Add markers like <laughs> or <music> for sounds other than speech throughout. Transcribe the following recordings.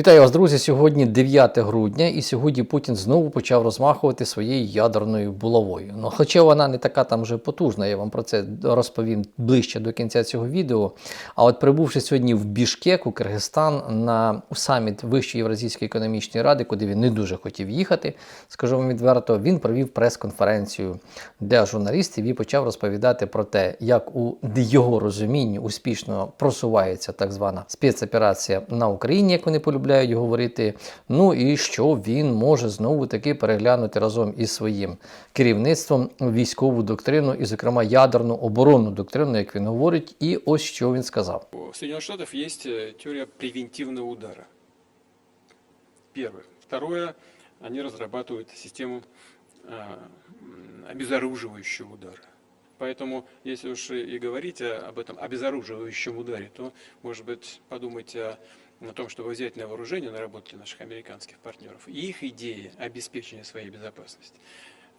Вітаю вас, друзі. Сьогодні 9 грудня, і сьогодні Путін знову почав розмахувати своєю ядерною булавою. Ну, хоча вона не така там вже потужна, я вам про це розповім ближче до кінця цього відео. А от прибувши сьогодні в Бішкеку, Киргизстан, на саміт Вищої Євразійської економічної ради, куди він не дуже хотів їхати, скажу вам відверто, він провів прес-конференцію для журналістів і почав розповідати про те, як у його розумінні успішно просувається так звана спецоперація на Україні, як вони полюбляють говорити. Ну і що він може знову таки переглянути разом із своїм керівництвом військову доктрину, і, зокрема, ядерну оборонну доктрину, як він говорить, і ось що він сказав. У Соединенных Штатов есть э, теория превентивного удара. Первое. Второе, они разрабатывают систему а, м, обезоруживающего удара. Поэтому, если уж и и говорить о- об этом обезоруживающем ударе, то, может быть, подумать о, о том, чтобы взять на вооружение наработки наших американских партнеров и их идеи обеспечения своей безопасности.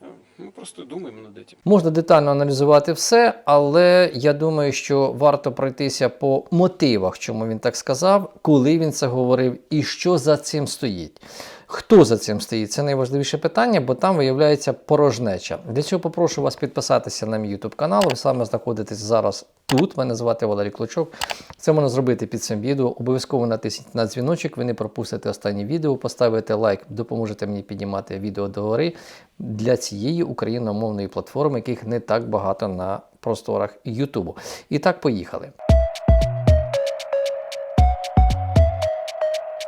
Э, Мы просто думаем над этим. Можна детально аналізувати все, але я думаю, що варто пройтися по мотивах, чому він так сказав, коли він це говорив і що за цим стоїть. Хто за цим стоїть? Це найважливіше питання, бо там виявляється порожнеча. Для цього попрошу вас підписатися на мій YouTube канал. Ви саме знаходитесь зараз тут. Мене звати Валерій Клочок. Це можна зробити під цим відео. Обов'язково натисніть на дзвіночок, ви не пропустите останнє відео, поставите лайк, допоможете мені піднімати відео догори для цієї україномовної платформи, яких не так багато на просторах Ютубу. І так, поїхали.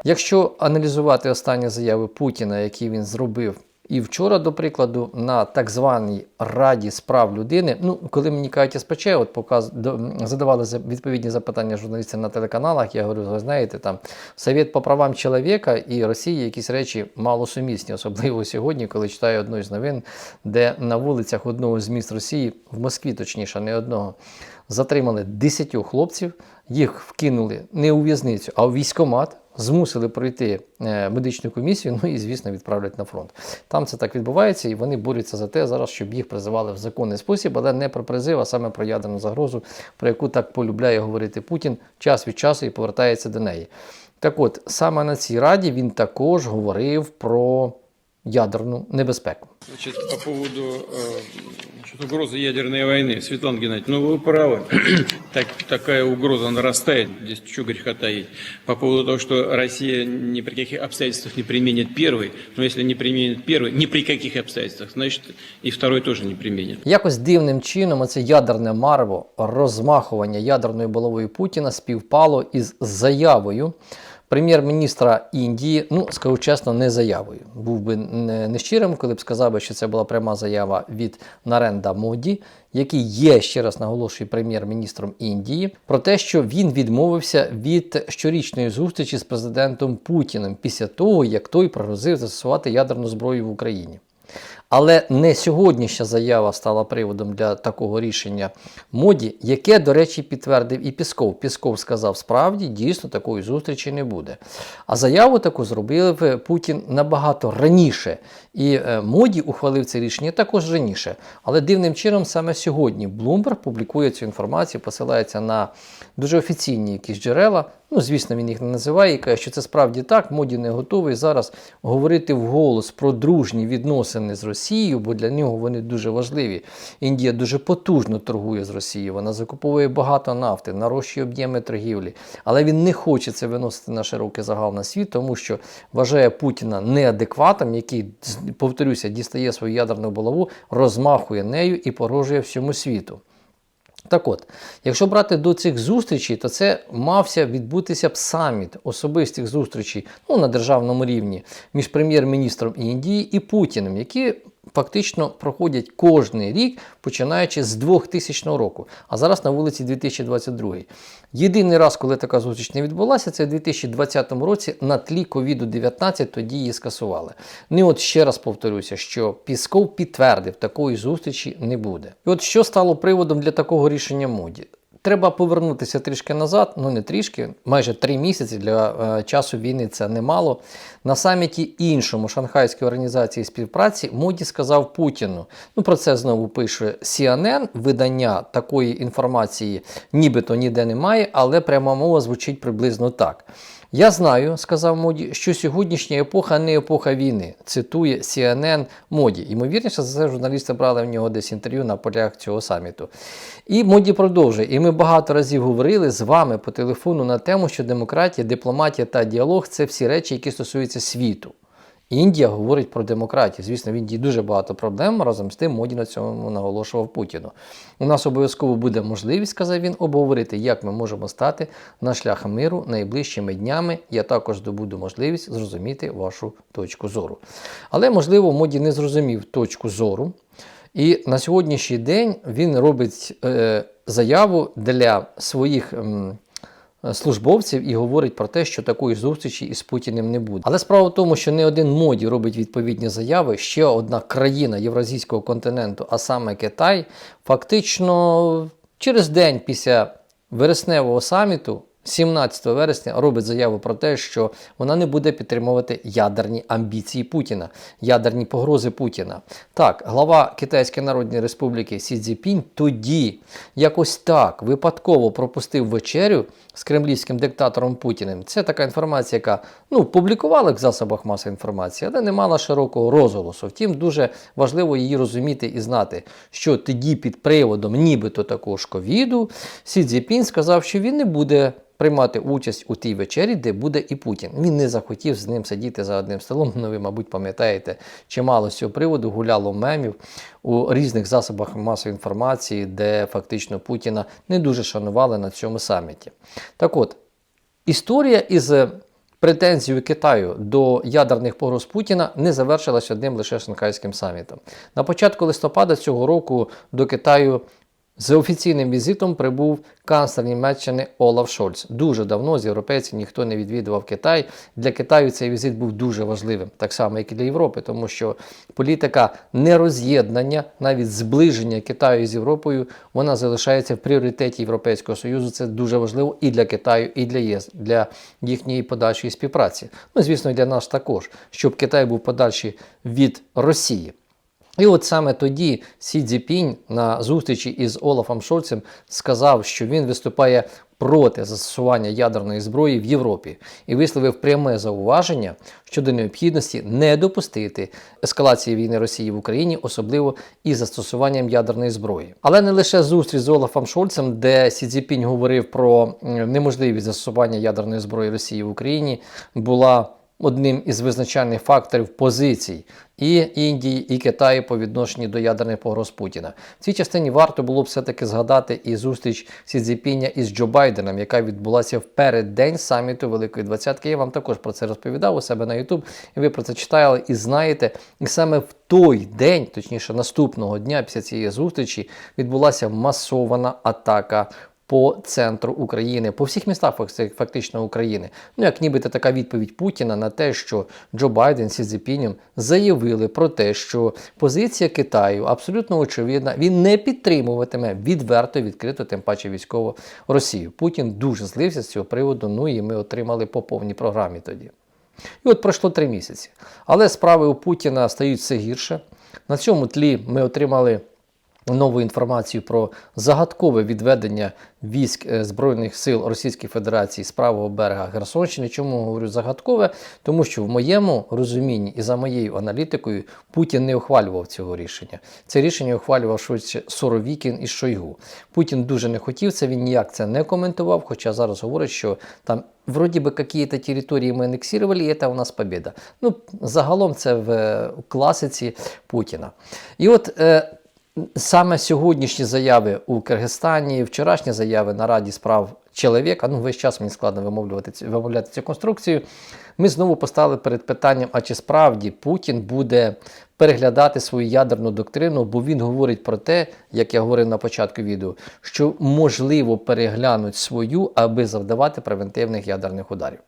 Якщо аналізувати останні заяви Путіна, які він зробив і вчора, до прикладу, на так званій Раді справ людини, ну коли мені кажуть СПЧ, от показ задавали відповідні запитання журналістам на телеканалах, я говорю, ви знаєте, там Совет по правам чоловіка і Росії якісь речі малосумісні, особливо сьогодні, коли читаю одну із новин, де на вулицях одного з міст Росії, в Москві, точніше, не одного, затримали 10 хлопців, їх вкинули не у в'язницю, а у військомат. Змусили пройти е, медичну комісію, ну і звісно відправлять на фронт. Там це так відбувається, і вони борються за те зараз, щоб їх призивали в законний спосіб, але не про призив, а саме про ядерну загрозу, про яку так полюбляє говорити Путін час від часу і повертається до неї. Так от, саме на цій раді він також говорив про ядерну небезпеку. Значит, по поводу э, значит, угрозы ядерной войны. Светлана Геннадьевна, ну вы правы. <clears throat> Так, такая угроза нарастает. Здесь что греха таить. По поводу того, что Россия ни при каких обстоятельствах не применит первый. Но если не применит первый, ни при каких обстоятельствах, значит и второй тоже не применит. Якось дивним чином оце ядерне марво, розмахування ядерною булавою Путіна співпало із заявою прем'єр-міністра Індії. Ну, скажу чесно, не заявою. Був би не, не коли б сказав, би, що це була пряма заява від Наренда Моді, який є, ще раз наголошую, прем'єр-міністром Індії, про те, що він відмовився від щорічної зустрічі з президентом Путіним після того, як той пригрозив застосувати ядерну зброю в Україні. Але не сьогоднішня заява стала приводом для такого рішення моді, яке, до речі, підтвердив і Пісков. Пісков сказав, справді дійсно такої зустрічі не буде. А заяву таку зробив Путін набагато раніше. І е, моді ухвалив це рішення також раніше. Але дивним чином саме сьогодні Bloomberg публікує цю інформацію, посилається на дуже офіційні якісь джерела. Ну, звісно, він їх не називає і каже, що це справді так. Моді не готовий зараз говорити вголос про дружні відносини з Росією, бо для нього вони дуже важливі. Індія дуже потужно торгує з Росією. Вона закуповує багато нафти, нарощує об'єми торгівлі. Але він не хоче це виносити на широкий загал на світ, тому що вважає Путіна неадекватом, який, повторюся, дістає свою ядерну булаву, розмахує нею і погрожує всьому світу. Так от, якщо брати до цих зустрічей, то це мався відбутися б саміт особистих зустрічей ну, на державному рівні між прем'єр-міністром Індії і Путіним, які фактично проходять кожний рік, починаючи з 2000 року, а зараз на вулиці 2022. Єдиний раз, коли така зустріч не відбулася, це в 2020 році на тлі COVID-19 тоді її скасували. Не от ще раз повторюся, що Пісков підтвердив, такої зустрічі не буде. І от що стало приводом для такого рішення моді? Треба повернутися трішки назад, ну не трішки, майже три місяці для е, часу війни це немало. На саміті іншому Шанхайської організації співпраці Моді сказав Путіну. Ну про це знову пише CNN, видання такої інформації нібито ніде немає, але пряма мова звучить приблизно так. Я знаю, сказав Моді, що сьогоднішня епоха не епоха війни. Цитує CNN Моді. Ймовірніше, за це журналісти брали в нього десь інтерв'ю на полях цього саміту. І Моді продовжує. І ми багато разів говорили з вами по телефону на тему, що демократія, дипломатія та діалог це всі речі, які стосуються світу. Індія говорить про демократію. Звісно, в Індії дуже багато проблем. Разом з тим Моді на цьому наголошував Путіну. У нас обов'язково буде можливість, сказав він, обговорити, як ми можемо стати на шлях миру найближчими днями. Я також здобуду можливість зрозуміти вашу точку зору. Але, можливо, Моді не зрозумів точку зору. І на сьогоднішній день він робить е, заяву для своїх. ем, службовців і говорить про те, що такої зустрічі із Путіним не буде. Але справа в тому, що не один моді робить відповідні заяви. Ще одна країна Євразійського континенту, а саме Китай, фактично через день після вересневого саміту. 17 вересня робить заяву про те, що вона не буде підтримувати ядерні амбіції Путіна, ядерні погрози Путіна. Так, глава Китайської Народної Республіки Сі Цзіпінь тоді якось так випадково пропустив вечерю з кремлівським диктатором Путіним. Це така інформація, яка ну, публікували в засобах масової інформації, але не мала широкого розголосу. Втім, дуже важливо її розуміти і знати, що тоді під приводом нібито такого ж ковіду Сі Цзіпінь сказав, що він не буде приймати участь у тій вечері, де буде і Путін. Він не захотів з ним сидіти за одним столом. Ну, ви, мабуть, пам'ятаєте, чимало з цього приводу гуляло мемів у різних засобах масової інформації, де фактично Путіна не дуже шанували на цьому саміті. Так от, історія із претензією Китаю до ядерних погроз Путіна не завершилась одним лише шанхайським самітом. На початку листопада цього року до Китаю з офіційним візитом прибув канцлер Німеччини Олаф Шольц. Дуже давно з європейців ніхто не відвідував Китай. Для Китаю цей візит був дуже важливим, так само як і для Європи, тому що політика нероз'єднання, навіть зближення Китаю з Європою, вона залишається в пріоритеті Європейського Союзу. Це дуже важливо і для Китаю, і для ЄС, для їхньої подальшої співпраці. Ну, звісно, і для нас також, щоб Китай був подальший від Росії. І от саме тоді Сі Цзіпінь на зустрічі із Олафом Шольцем сказав, що він виступає проти застосування ядерної зброї в Європі і висловив пряме зауваження щодо необхідності не допустити ескалації війни Росії в Україні, особливо із застосуванням ядерної зброї. Але не лише зустріч з Олафом Шольцем, де Сі Цзіпінь говорив про неможливість застосування ядерної зброї Росії в Україні, була одним із визначальних факторів позицій і Індії, і Китаю по відношенню до ядерних погроз Путіна. В цій частині варто було б все-таки згадати і зустріч Сі Цзіпіня із Джо Байденом, яка відбулася в переддень саміту Великої Двадцятки. Я вам також про це розповідав у себе на YouTube, і ви про це читали і знаєте. І саме в той день, точніше наступного дня після цієї зустрічі, відбулася масована атака по центру України, по всіх містах фактично України. Ну, як нібито така відповідь Путіна на те, що Джо Байден Сі Цзіпінем заявили про те, що позиція Китаю абсолютно очевидна, він не підтримуватиме відверто, відкрито, тим паче військово Росію. Путін дуже злився з цього приводу. Ну і ми отримали по повній програмі тоді. І от пройшло три місяці. Але справи у Путіна стають все гірше. На цьому тлі ми отримали нову інформацію про загадкове відведення військ е, Збройних сил Російської Федерації з правого берега Херсонщини. Чому говорю загадкове? Тому що в моєму розумінні і за моєю аналітикою Путін не ухвалював цього рішення. Це рішення ухвалював швидше Соровікін і Шойгу. Путін дуже не хотів це, він ніяк це не коментував, хоча зараз говорить, що там вроді би какие-то території ми анексували, і це у нас побіда. Ну, загалом це в е, класиці Путіна. І от. Е, Саме сьогоднішні заяви у Киргизстані, вчорашні заяви на Раді справ чоловіка, ну весь час мені складно вимовлювати цю, вимовляти цю конструкцію. Ми знову постали перед питанням: а чи справді Путін буде переглядати свою ядерну доктрину, бо він говорить про те, як я говорив на початку відео, що можливо переглянуть свою, аби завдавати превентивних ядерних ударів.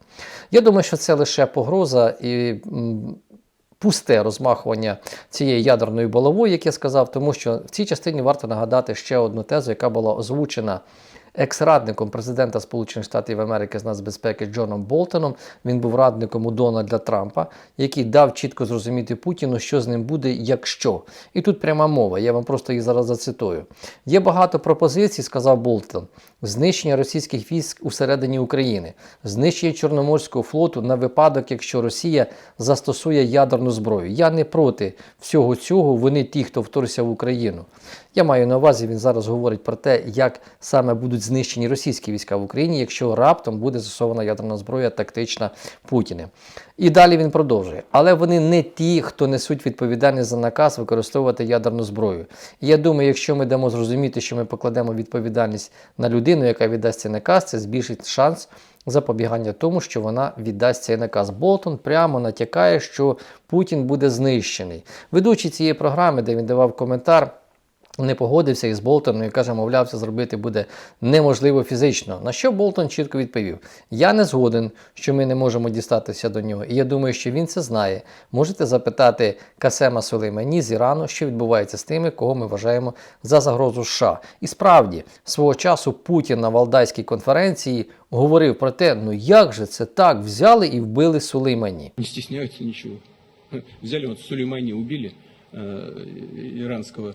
Я думаю, що це лише погроза і. Пусте розмахування цієї ядерної балової, як я сказав, тому що в цій частині варто нагадати ще одну тезу, яка була озвучена екс-радником президента Сполучених Штатів Америки з нацбезпеки Джоном Болтоном. Він був радником у Дональда Трампа, який дав чітко зрозуміти Путіну, що з ним буде, якщо. І тут пряма мова, я вам просто її зараз зацитую. Є багато пропозицій, сказав Болтон, знищення російських військ усередині України, знищення Чорноморського флоту на випадок, якщо Росія застосує ядерну зброю. Я не проти всього цього. Вони ті, хто вторгся в Україну. Я маю на увазі, він зараз говорить про те, як саме будуть знищені російські війська в Україні, якщо раптом буде застосована ядерна зброя тактична Путіним. І далі він продовжує. Але вони не ті, хто несуть відповідальність за наказ використовувати ядерну зброю. Я думаю, якщо ми дамо зрозуміти, що ми покладемо відповідальність на людину, яка віддасть цей наказ, це збільшить шанс запобігання тому, що вона віддасть цей наказ. Болтон прямо натякає, що Путін буде знищений. Ведучий цієї програми, де він давав коментар. Не погодився із Болтоном і каже, мовляв, це зробити буде неможливо фізично. На що Болтон чітко відповів: Я не згоден, що ми не можемо дістатися до нього. І я думаю, що він це знає. Можете запитати Касема Сулеймані з Ірану, що відбувається з тими, кого ми вважаємо за загрозу США. І справді, свого часу Путін на Валдайській конференції говорив про те, ну як же це так взяли і вбили Сулеймані. Не стесняются ничего. <laughs> Взяли вот Сулеймани, убили иранского э,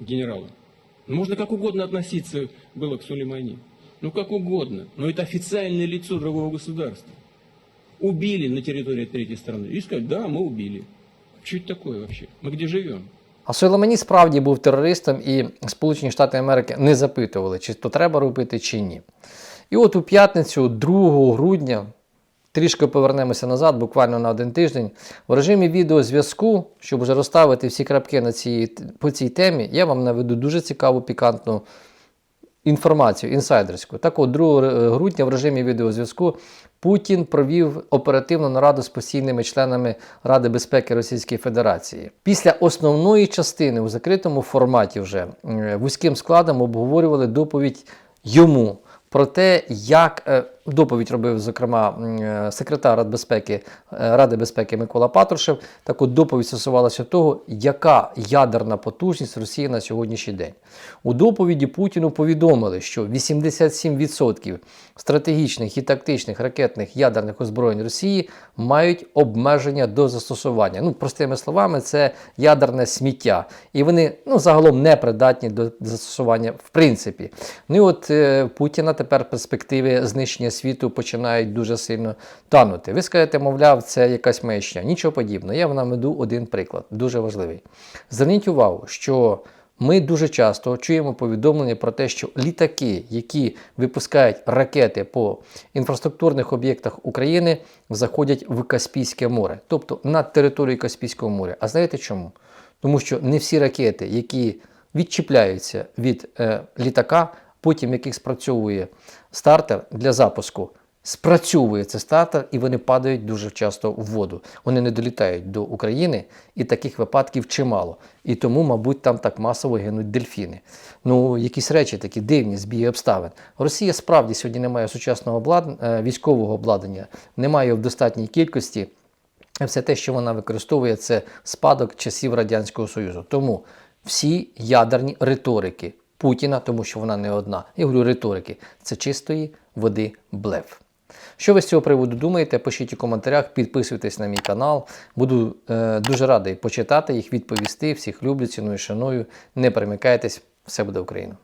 генерала. Ну, Можно как угодно относиться было к Сулеймани. Ну как угодно. Но это официальное лицо другого государства. Убили на территории третьей страны. И сказать, да, мы убили. Что это такое вообще? Мы где живем? А Сулеймані справді був терористом, і Сполучені Штати Америки не запитували, чи то треба робити, чи ні. І от у п'ятницю, 2 грудня, трішки повернемося назад, буквально на один тиждень, в режимі відеозв'язку, щоб вже розставити всі крапки на цій, по цій темі, я вам наведу дуже цікаву пікантну інформацію інсайдерську. Так от 2 грудня в режимі відеозв'язку Путін провів оперативну нараду з постійними членами Ради безпеки Російської Федерації. Після основної частини у закритому форматі вже е, вузьким складом обговорювали доповідь йому. Про те, як е, доповідь робив, зокрема, е, секретар Ради безпеки, е, Ради безпеки Микола Патрушев, так от доповідь стосувалася того, яка ядерна потужність Росії на сьогоднішній день. У доповіді Путіну повідомили, що 87% стратегічних і тактичних ракетних ядерних озброєнь Росії мають обмеження до застосування. Ну, простими словами, це ядерне сміття. І вони ну, загалом не придатні до застосування в принципі. Ну і от е, Путіна тепер перспективи знищення світу починають дуже сильно танути. Ви скажете, мовляв, це якась маячня. Нічого подібного. Я вам наведу один приклад, дуже важливий. Зверніть увагу, що ми дуже часто чуємо повідомлення про те, що літаки, які випускають ракети по інфраструктурних об'єктах України, заходять в Каспійське море, тобто на територію Каспійського моря. А знаєте чому? Тому що не всі ракети, які відчіпляються від е, літака, потім яких спрацьовує стартер для запуску, спрацьовує цей стартер і вони падають дуже часто в воду. Вони не долітають до України, і таких випадків чимало. І тому, мабуть, там так масово гинуть дельфіни. Ну, якісь речі такі дивні збіги обставин. Росія справді сьогодні не має сучасного обладнання, військового обладнання, немає в достатній кількості. Все те, що вона використовує, це спадок часів Радянського Союзу. Тому всі ядерні риторики Путіна, тому що вона не одна, я говорю риторики, це чистої води блеф. Що ви з цього приводу думаєте? Пишіть у коментарях, підписуйтесь на мій канал. Буду е, дуже радий почитати їх, відповісти. Всіх люблю, ціную, шаную. Не перемикайтесь, все буде Україна.